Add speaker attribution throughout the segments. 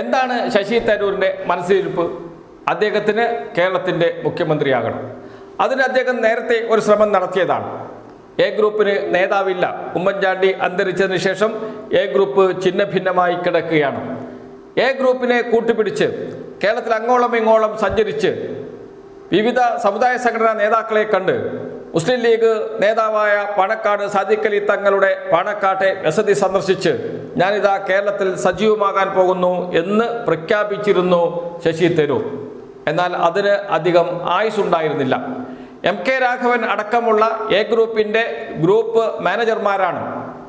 Speaker 1: എന്താണ് ശശി തരൂരിന്റെ മനസ്സിലിരിപ്പ്? അദ്ദേഹത്തിന് കേരളത്തിന്റെ മുഖ്യമന്ത്രിയാകണം. അതിന് അദ്ദേഹം നേരത്തെ ഒരു ശ്രമം നടത്തിയതാണ്. എ ഗ്രൂപ്പിന് നേതാവില്ല. ഉമ്മൻചാണ്ടി അന്തരിച്ചതിന് ശേഷം എ ഗ്രൂപ്പ് ചിഹ്ന ഭിന്നമായി കിടക്കുകയാണ്. എ ഗ്രൂപ്പിനെ കൂട്ടുപിടിച്ച് കേരളത്തിൽ അങ്ങോളം ഇങ്ങോളം സഞ്ചരിച്ച് വിവിധ സമുദായ സംഘടനാ നേതാക്കളെ കണ്ട് മുസ്ലിം ലീഗ് നേതാവായ പാണക്കാട് സാദിഖലി തങ്ങളുടെ പാണക്കാട്ടെ വസതി സന്ദർശിച്ച് ഞാനിതാ കേരളത്തിൽ സജീവമാകാൻ പോകുന്നു എന്ന് പ്രഖ്യാപിച്ചിരുന്നു ശശി തരൂർ. എന്നാൽ അതിന് അധികം ആയുസുണ്ടായിരുന്നില്ല. എം കെ രാഘവൻ അടക്കമുള്ള എ ഗ്രൂപ്പിന്റെ ഗ്രൂപ്പ് മാനേജർമാരാണ്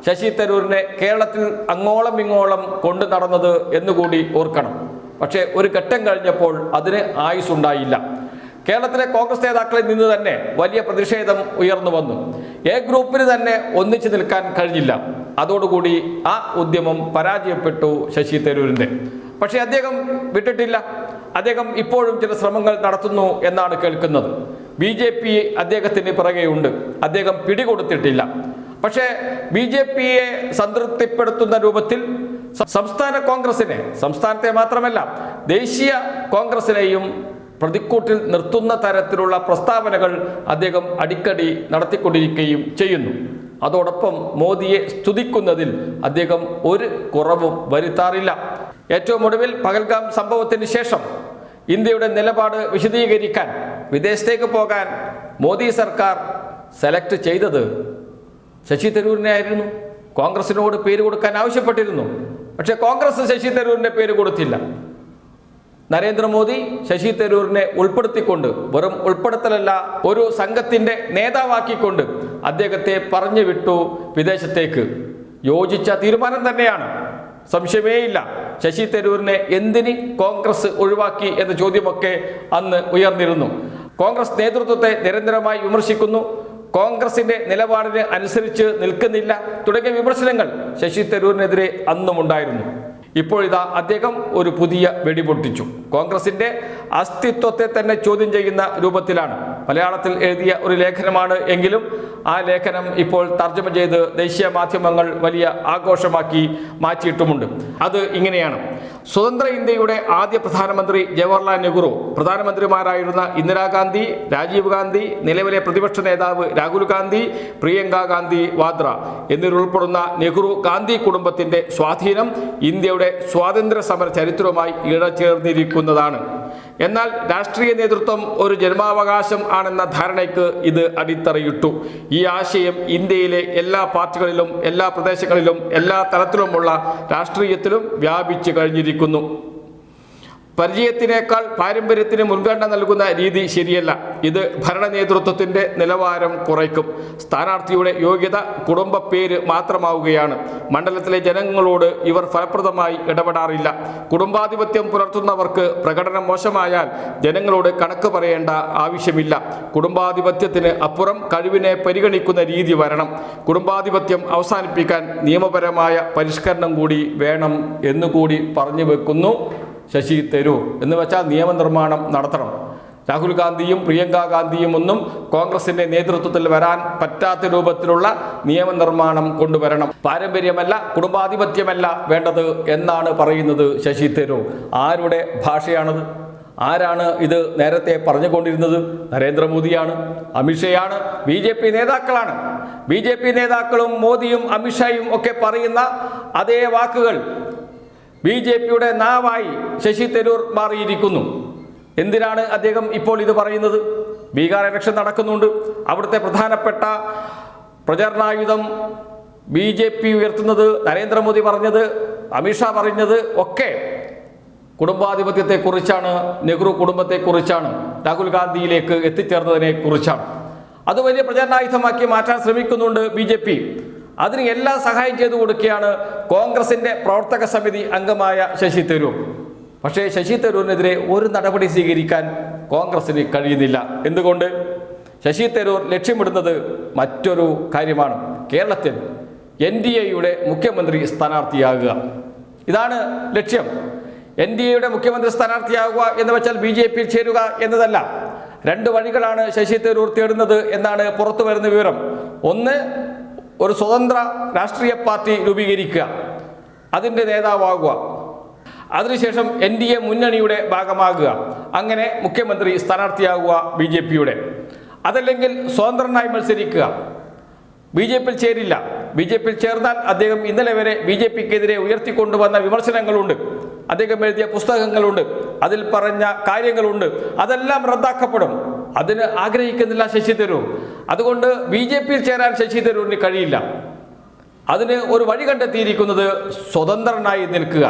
Speaker 1: ശശി തരൂരിനെ കേരളത്തിൽ അങ്ങോളം ഇങ്ങോളം കൊണ്ടു നടന്നത് എന്നുകൂടി ഓർക്കണം. പക്ഷേ ഒരു ഘട്ടം കഴിഞ്ഞപ്പോൾ അതിന് ആയുസുണ്ടായില്ല. കേരളത്തിലെ കോൺഗ്രസ് നേതാക്കളിൽ നിന്ന് തന്നെ വലിയ പ്രതിഷേധം ഉയർന്നു വന്നു. എ ഗ്രൂപ്പിന് തന്നെ ഒന്നിച്ചു നിൽക്കാൻ കഴിഞ്ഞില്ല. അതോടുകൂടി ആ ഉദ്യമം പരാജയപ്പെട്ടു ശശി തരൂരിന്റെ പക്ഷേ അദ്ദേഹം വിട്ടിട്ടില്ല. അദ്ദേഹം ഇപ്പോഴും ചില ശ്രമങ്ങൾ നടത്തുന്നു എന്നാണ് കേൾക്കുന്നത്. ബി ജെ പി അദ്ദേഹത്തിന് പിറകെയുണ്ട്. അദ്ദേഹം പിടികൊടുത്തിട്ടില്ല. പക്ഷേ ബി ജെ പിയെ സംതൃപ്തിപ്പെടുത്തുന്ന രൂപത്തിൽ സംസ്ഥാന കോൺഗ്രസിനെ സംസ്ഥാനത്തെ മാത്രമല്ല ദേശീയ കോൺഗ്രസിനെയും പ്രതിക്കൂട്ടിൽ നിർത്തുന്ന തരത്തിലുള്ള പ്രസ്താവനകൾ അദ്ദേഹം അടിക്കടി നടത്തിക്കൊണ്ടിരിക്കുകയും ചെയ്യുന്നു. അതോടൊപ്പം മോദിയെ സ്തുതിക്കുന്നതിൽ അദ്ദേഹം ഒരു കുറവും വരുത്താറില്ല. ഏറ്റവും ഒടുവിൽ പകൽഗാം സംഭവത്തിന് ശേഷം ഇന്ത്യയുടെ നിലപാട് വിശദീകരിക്കാൻ വിദേശത്തേക്ക് പോകാൻ മോദി സർക്കാർ സെലക്ട് ചെയ്തത് ശശി തരൂരിനെ ആയിരുന്നു. കോൺഗ്രസിനോട് പേര് കൊടുക്കാൻ ആവശ്യപ്പെട്ടിരുന്നു. പക്ഷേ കോൺഗ്രസ് ശശി തരൂരിന്റെ പേര് കൊടുത്തില്ല. നരേന്ദ്രമോദി ശശി തരൂരിനെ ഉൾപ്പെടുത്തിക്കൊണ്ട് വെറും ഉൾപ്പെടുത്തലല്ല ഒരു സംഘത്തിന്റെ നേതാവാക്കിക്കൊണ്ട് അദ്ദേഹത്തെ പറഞ്ഞു വിട്ടു വിദേശത്തേക്ക്. യോജിച്ച തീരുമാനം തന്നെയാണ്. സംശയമേയില്ല ശശി തരൂരിനെ എന്തിന് കോൺഗ്രസ് ഒഴിവാക്കി എന്ന ചോദ്യമൊക്കെ അന്ന് ഉയർന്നിരുന്നു. കോൺഗ്രസ് നേതൃത്വത്തെ നിരന്തരമായി വിമർശിക്കുന്നു. കോൺഗ്രസിന്റെ നിലപാടിന് അനുസരിച്ച് നിൽക്കുന്നില്ല തുടങ്ങിയ വിമർശനങ്ങൾ ശശി തരൂരിനെതിരെ അന്നുമുണ്ടായിരുന്നു. ഇപ്പോഴിതാ അദ്ദേഹം ഒരു പുതിയ വെടിപൊട്ടിച്ചു. കോൺഗ്രസിന്റെ അസ്തിത്വത്തെ തന്നെ ചോദ്യം ചെയ്യുന്ന രൂപത്തിലാണ്. മലയാളത്തിൽ എഴുതിയ ഒരു ലേഖനമാണ് എങ്കിലും ആ ലേഖനം ഇപ്പോൾ തർജമ ചെയ്ത് ദേശീയ മാധ്യമങ്ങൾ വലിയ ആഘോഷമാക്കി മാറ്റിയിട്ടുമുണ്ട്. അത് ഇങ്ങനെയാണ്. സ്വതന്ത്ര ഇന്ത്യയുടെ ആദ്യ പ്രധാനമന്ത്രി ജവഹർലാൽ നെഹ്റു പ്രധാനമന്ത്രിമാരായിരുന്ന ഇന്ദിരാഗാന്ധി രാജീവ് ഗാന്ധി നിലവിലെ പ്രതിപക്ഷ നേതാവ് രാഹുൽ ഗാന്ധി പ്രിയങ്ക ഗാന്ധി വാദ്ര എന്നിവരുൾപ്പെടുന്ന നെഹ്റു ഗാന്ധി കുടുംബത്തിന്റെ സ്വാധീനം ഇന്ത്യയുടെ സ്വാതന്ത്ര്യ സമര ചരിത്രവുമായി ഇഴചേർന്നിരിക്കുന്നതാണ് എന്നാൽ രാഷ്ട്രീയ നേതൃത്വം ഒരു ജന്മാവകാശം ആണെന്ന ധാരണയ്ക്ക് ഇത് അടിത്തറയിട്ടു. ഈ ആശയം ഇന്ത്യയിലെ എല്ലാ പാർട്ടികളിലും എല്ലാ പ്രദേശങ്ങളിലും എല്ലാ തലത്തിലുമുള്ള രാഷ്ട്രീയത്തിലും വ്യാപിച്ചു കഴിഞ്ഞിരിക്കുന്നു. വിളിക്കുന്നു പരിചയത്തിനേക്കാൾ പാരമ്പര്യത്തിന് മുൻഗണന നൽകുന്ന രീതി ശരിയല്ല. ഇത് ഭരണ നേതൃത്വത്തിന്റെ നിലവാരം കുറയ്ക്കും. സ്ഥാനാർത്ഥിയുടെ യോഗ്യത കുടുംബ പേര് മാത്രമാവുകയാണ്. മണ്ഡലത്തിലെ ജനങ്ങളോട് ഇവർ ഫലപ്രദമായി ഇടപെടാറില്ല. കുടുംബാധിപത്യം പുലർത്തുന്നവർക്ക് പ്രകടനം മോശമായാൽ ജനങ്ങളോട് കണക്ക് പറയേണ്ട ആവശ്യമില്ല. കുടുംബാധിപത്യത്തിന് അപ്പുറം കഴിവിനെ പരിഗണിക്കുന്ന രീതി വരണം. കുടുംബാധിപത്യം അവസാനിപ്പിക്കാൻ നിയമപരമായ പരിഷ്കരണം കൂടി വേണം എന്നുകൂടി പറഞ്ഞു വെക്കുന്നു. ശശി തരൂർ എന്ന് വെച്ചാൽ നിയമനിർമ്മാണം നടത്തണം. രാഹുൽ ഗാന്ധിയും പ്രിയങ്ക ഗാന്ധിയും ഒന്നും കോൺഗ്രസിന്റെ നേതൃത്വത്തിൽ വരാൻ പറ്റാത്ത രൂപത്തിലുള്ള നിയമനിർമ്മാണം കൊണ്ടുവരണം. പാരമ്പര്യമല്ല കുടുംബാധിപത്യമല്ല വേണ്ടത് എന്നാണ് പറയുന്നത് ശശി തരൂർ. ആരുടെ ഭാഷയാണത്? ആരാണ് ഇത് നേരത്തെ പറഞ്ഞുകൊണ്ടിരുന്നത്? നരേന്ദ്രമോദിയാണ്. അമിത്ഷയാണ്. ബി ജെ പി നേതാക്കളാണ്. ബി ജെ പി നേതാക്കളും മോദിയും അമിത്ഷായും ഒക്കെ പറയുന്ന അതേ വാക്കുകൾ ബി ജെ പിയുടെ നാവായി ശശി തരൂർ മാറിയിരിക്കുന്നു. എന്തിനാണ് അദ്ദേഹം ഇപ്പോൾ ഇത് പറയുന്നത്? ബീഹാർ ഇലക്ഷൻ നടക്കുന്നുണ്ട്. അവിടുത്തെ പ്രധാനപ്പെട്ട പ്രചരണായുധം ബി ജെ പി ഉയർത്തുന്നത് നരേന്ദ്രമോദി പറഞ്ഞത് അമിത്ഷാ പറഞ്ഞത് ഒക്കെ കുടുംബാധിപത്യത്തെക്കുറിച്ചാണ് നെഹ്റു കുടുംബത്തെക്കുറിച്ചാണ് രാഹുൽ ഗാന്ധിയിലേക്ക് എത്തിച്ചേർന്നതിനെ കുറിച്ചാണ് അത് വലിയ പ്രചരണായുധമാക്കി മാറ്റാൻ ശ്രമിക്കുന്നുണ്ട് ബി അതിന് എല്ലാം സഹായം ചെയ്തു കൊടുക്കുകയാണ് കോൺഗ്രസിന്റെ പ്രവർത്തക സമിതി അംഗമായ ശശി തരൂർ. പക്ഷേ ശശി തരൂരിനെതിരെ ഒരു നടപടി സ്വീകരിക്കാൻ കോൺഗ്രസിന് കഴിയുന്നില്ല. എന്തുകൊണ്ട്? ശശി തരൂർ ലക്ഷ്യമിടുന്നത് മറ്റൊരു കാര്യമാണ്. കേരളത്തിൽ എൻ ഡി എയുടെ മുഖ്യമന്ത്രി സ്ഥാനാർത്ഥിയാകുക. ഇതാണ് ലക്ഷ്യം. എൻ ഡി എയുടെ മുഖ്യമന്ത്രി സ്ഥാനാർത്ഥിയാകുക എന്ന് വെച്ചാൽ ബി ജെ പിയിൽ ചേരുക എന്നതല്ല. രണ്ട് വഴികളാണ് ശശി തരൂർ തേടുന്നത് എന്നാണ് പുറത്തു വരുന്ന വിവരം. ഒന്ന് ഒരു സ്വതന്ത്ര രാഷ്ട്രീയ പാർട്ടി രൂപീകരിക്കുക അതിന്റെ നേതാവാകുക. അതിനുശേഷം എൻ ഡി എ മുന്നണിയുടെ ഭാഗമാകുക. അങ്ങനെ മുഖ്യമന്ത്രി സ്ഥാനാർത്ഥിയാകുക ബി ജെ പിയുടെ. അതല്ലെങ്കിൽ സ്വതന്ത്രനായി മത്സരിക്കുക. ബി ജെ പിയിൽ ചേരില്ല. ബി ജെ പിയിൽ ചേർന്നാൽ അദ്ദേഹം ഇന്നലെ വരെ ബി ജെ പിക്കെതിരെ ഉയർത്തിക്കൊണ്ടുവന്ന വിമർശനങ്ങളുണ്ട്. അദ്ദേഹം എഴുതിയ പുസ്തകങ്ങളുണ്ട്. അതിൽ പറഞ്ഞ കാര്യങ്ങളുണ്ട്. അതെല്ലാം റദ്ദാക്കപ്പെടും. അതിന് ആഗ്രഹിക്കുന്നില്ല ശശി തരൂർ. അതുകൊണ്ട് ബി ജെ പിയിൽ ചേരാൻ ശശി തരൂരിന് കഴിയില്ല. അതിന് ഒരു വഴി കണ്ടെത്തിയിരിക്കുന്നത് സ്വതന്ത്രനായി നിൽക്കുക.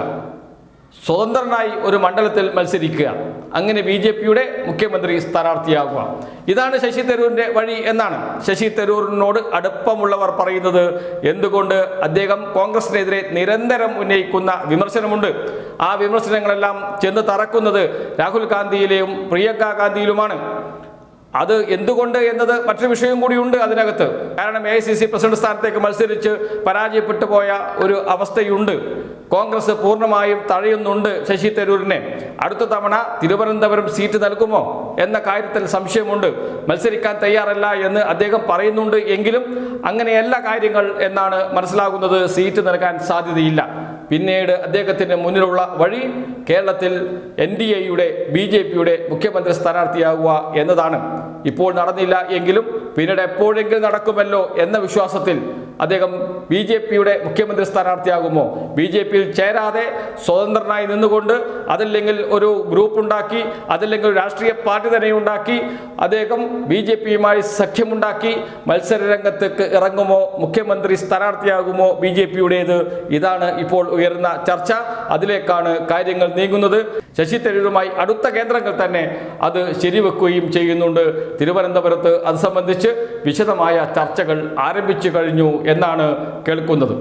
Speaker 1: സ്വതന്ത്രനായി ഒരു മണ്ഡലത്തിൽ മത്സരിക്കുക. അങ്ങനെ ബി ജെ പിയുടെ മുഖ്യമന്ത്രി സ്ഥാനാർത്ഥിയാകുക. ഇതാണ് ശശി തരൂരിന്റെ വഴി എന്നാണ് ശശി തരൂരിനോട് അടുപ്പമുള്ളവർ പറയുന്നത്. എന്തുകൊണ്ട് അദ്ദേഹം കോൺഗ്രസിനെതിരെ നിരന്തരം ഉന്നയിക്കുന്ന വിമർശനമുണ്ട്. ആ വിമർശനങ്ങളെല്ലാം ചെന്ന് തറക്കുന്നത് രാഹുൽ ഗാന്ധിയിലെയും പ്രിയങ്ക ഗാന്ധിയിലുമാണ്. അത് എന്തുകൊണ്ട് എന്നത് മറ്റൊരു വിഷയം കൂടിയുണ്ട് അതിനകത്ത്. കാരണം എ സി സി പ്രസിഡന്റ് സ്ഥാനത്തേക്ക് മത്സരിച്ച് പരാജയപ്പെട്ടു പോയ ഒരു അവസ്ഥയുണ്ട്. കോൺഗ്രസ് പൂർണമായും തഴയുന്നുണ്ട് ശശി തരൂരിനെ. അടുത്ത തവണ തിരുവനന്തപുരം സീറ്റ് നൽകുമോ എന്ന കാര്യത്തിൽ സംശയമുണ്ട്. മത്സരിക്കാൻ തയ്യാറല്ല എന്ന് അദ്ദേഹം പറയുന്നുണ്ട് എങ്കിലും അങ്ങനെയല്ല കാര്യങ്ങൾ എന്നാണ് മനസ്സിലാകുന്നത്. സീറ്റ് നൽകാൻ സാധ്യതയില്ല. പിന്നീട് അദ്ദേഹത്തിന് മുന്നിലുള്ള വഴി കേരളത്തിൽ എൻ ഡി എയുടെ ബി ജെ പിയുടെ മുഖ്യമന്ത്രി സ്ഥാനാർത്ഥിയാകുക എന്നതാണ്. ഇപ്പോൾ നടന്നില്ല എങ്കിലും പിന്നീട് എപ്പോഴെങ്കിലും നടക്കുമല്ലോ എന്ന വിശ്വാസത്തിൽ അദ്ദേഹം ബി ജെ പിയുടെ മുഖ്യമന്ത്രി സ്ഥാനാർത്ഥിയാകുമോ? ബി ജെ പിയിൽ ചേരാതെ സ്വതന്ത്രനായി നിന്നുകൊണ്ട് അതല്ലെങ്കിൽ ഒരു ഗ്രൂപ്പ് ഉണ്ടാക്കി അതല്ലെങ്കിൽ ഒരു രാഷ്ട്രീയ പാർട്ടി തന്നെ ഉണ്ടാക്കി അദ്ദേഹം ബി ജെ പിയുമായി സഖ്യമുണ്ടാക്കി മത്സര രംഗത്തേക്ക് ഇറങ്ങുമോ? മുഖ്യമന്ത്രി സ്ഥാനാർത്ഥിയാകുമോ ബി ജെ പിയുടേത്? ഇതാണ് ഇപ്പോൾ ഉയർന്ന ചർച്ച. അതിലേക്കാണ് കാര്യങ്ങൾ നീങ്ങുന്നത്. ശശി തരൂരുമായി അടുത്ത കേന്ദ്രങ്ങൾ തന്നെ അത് ശരിവെക്കുകയും ചെയ്യുന്നുണ്ട്. തിരുവനന്തപുരത്ത് അത് സംബന്ധിച്ച് വിശദമായ ചർച്ചകൾ ആരംഭിച്ചു കഴിഞ്ഞു എന്നാണ് കേൾക്കുന്നത്.